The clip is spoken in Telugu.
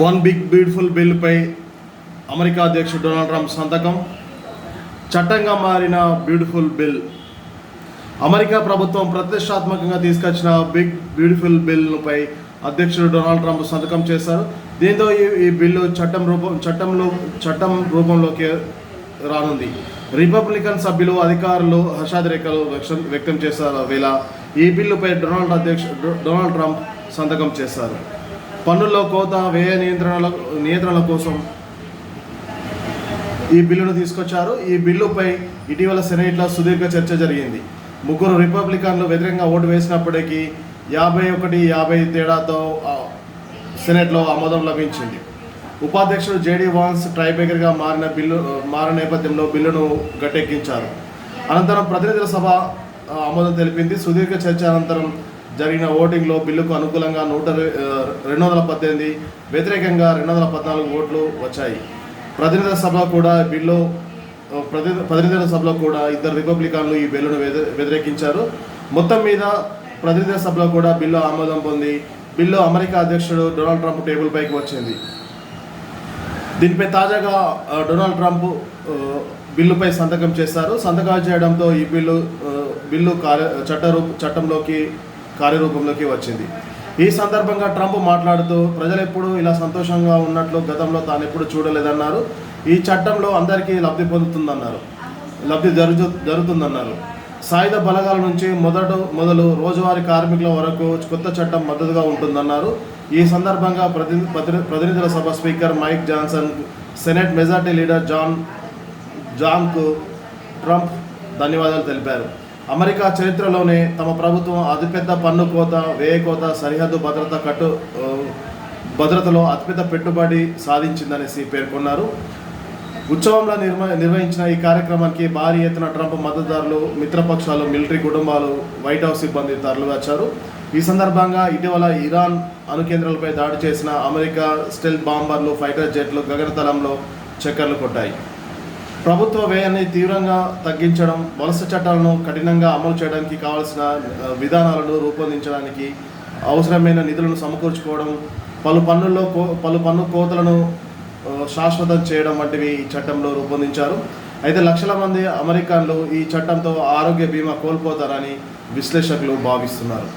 వన్ బిగ్ బ్యూటిఫుల్ బిల్పై అమెరికా అధ్యక్షుడు డొనాల్డ్ ట్రంప్ సంతకం. చట్టంగా మారిన బ్యూటిఫుల్ బిల్. అమెరికా ప్రభుత్వం ప్రతిష్టాత్మకంగా తీసుకొచ్చిన బిగ్ బ్యూటిఫుల్ బిల్పై అధ్యక్షుడు డొనాల్డ్ ట్రంప్ సంతకం చేశారు. దీంతో ఈ ఈ బిల్లు చట్టం రూపం చట్టంలో చట్టం రూపంలోకి రానుంది. రిపబ్లికన్ సభ్యులు అధికారులు హర్షాదిరేఖలు వ్యక్తం వ్యక్తం చేశారు. వేళ ఈ బిల్లుపై డొనాల్డ్ అధ్యక్ష డొనాల్డ్ ట్రంప్ సంతకం చేశారు. పన్నుల్లో కోత వ్యయ నియంత్రణల నియంత్రణల కోసం ఈ బిల్లును తీసుకొచ్చారు. ఈ బిల్లుపై ఇటీవల సెనేట్లో సుదీర్ఘ చర్చ జరిగింది. ముగ్గురు రిపబ్లికన్లు వ్యతిరేకంగా ఓటు వేసినప్పటికీ యాభై ఒకటి యాభై తేడాతో ఆ, సెనేట్లో ఆమోదం లభించింది. ఉపాధ్యక్షుడు జేడీ వాన్స్ ట్రైబేకర్గా మారిన బిల్లు మారిన నేపథ్యంలో బిల్లును గట్టెక్కించారు. అనంతరం ప్రతినిధుల సభ ఆమోదం తెలిపింది. సుదీర్ఘ చర్చ అనంతరం జరిగిన ఓటింగ్లో బిల్లుకు అనుకూలంగా నూట రెండు వందల పద్దెనిమిది వ్యతిరేకంగా రెండు వందల పద్నాలుగు ఓట్లు వచ్చాయి. ప్రతినిధుల సభ కూడా బిల్లు ప్రతి ప్రతినిధుల సభలో కూడా ఇద్దరు రిపబ్లికన్లు ఈ బిల్లును వ్యతిరేకించారు. మొత్తం మీద ప్రతినిధుల సభలో కూడా బిల్లు ఆమోదం పొంది బిల్లు అమెరికా అధ్యక్షుడు డొనాల్డ్ ట్రంప్ టేబుల్ పైకి వచ్చింది. దీనిపై తాజాగా డొనాల్డ్ ట్రంప్ బిల్లుపై సంతకం చేశారు. సంతకాలు చేయడంతో ఈ బిల్లు బిల్లు కార్య చట్ట రూప చట్టంలోకి కార్యరూపంలోకి వచ్చింది. ఈ సందర్భంగా ట్రంప్ మాట్లాడుతూ ప్రజలు ఎప్పుడు ఇలా సంతోషంగా ఉన్నట్లు గతంలో తాను ఎప్పుడు చూడలేదన్నారు. ఈ చట్టంలో అందరికీ లబ్ధి పొందుతుందన్నారు. లబ్ధి జరుగు జరుగుతుందన్నారు. సాయుధ బలగాల నుంచి మొదట మొదలు రోజువారీ కార్మికుల వరకు కొత్త చట్టం మద్దతుగా ఉంటుందన్నారు. ఈ సందర్భంగా ప్రతి ప్రతి- ప్రతినిధుల సభ speaker Mike Johnson Senate majority leader John జాన్కు Trump ధన్యవాదాలు తెలిపారు. అమెరికా చరిత్రలోనే తమ ప్రభుత్వం అతిపెద్ద పన్ను కోత వ్యయ కోత సరిహద్దు భద్రత కట్టు భద్రతలో అతిపెద్ద పెట్టుబడి సాధించిందనేసి పేర్కొన్నారు. ఉత్సవంలో నిర్మ నిర్వహించిన ఈ కార్యక్రమానికి భారీ ఎత్తున ట్రంప్ మద్దతుదారులు మిత్రపక్షాలు మిలిటరీ కుటుంబాలు వైట్ హౌస్ సిబ్బంది తరలి వచ్చారు ఈ సందర్భంగా ఇటీవల ఇరాన్ అణు కేంద్రాలపై దాడి చేసిన అమెరికా స్టెల్ బాంబర్లు ఫైటర్ జెట్లు గగనతలంలో చక్కర్లు కొట్టాయి. ప్రభుత్వ వ్యయాన్ని తీవ్రంగా తగ్గించడం వలస చట్టాలను కఠినంగా అమలు చేయడానికి కావాల్సిన విధానాలను రూపొందించడానికి అవసరమైన నిధులను సమకూర్చుకోవడం పలు పన్నుల్లో కో పలు పన్ను కోతలను శాశ్వతం చేయడం వంటివి ఈ చట్టంలో రూపొందించారు. అయితే లక్షల మంది అమెరికన్లు ఈ చట్టంతో ఆరోగ్య బీమా కోల్పోతారని విశ్లేషకులు భావిస్తున్నారు.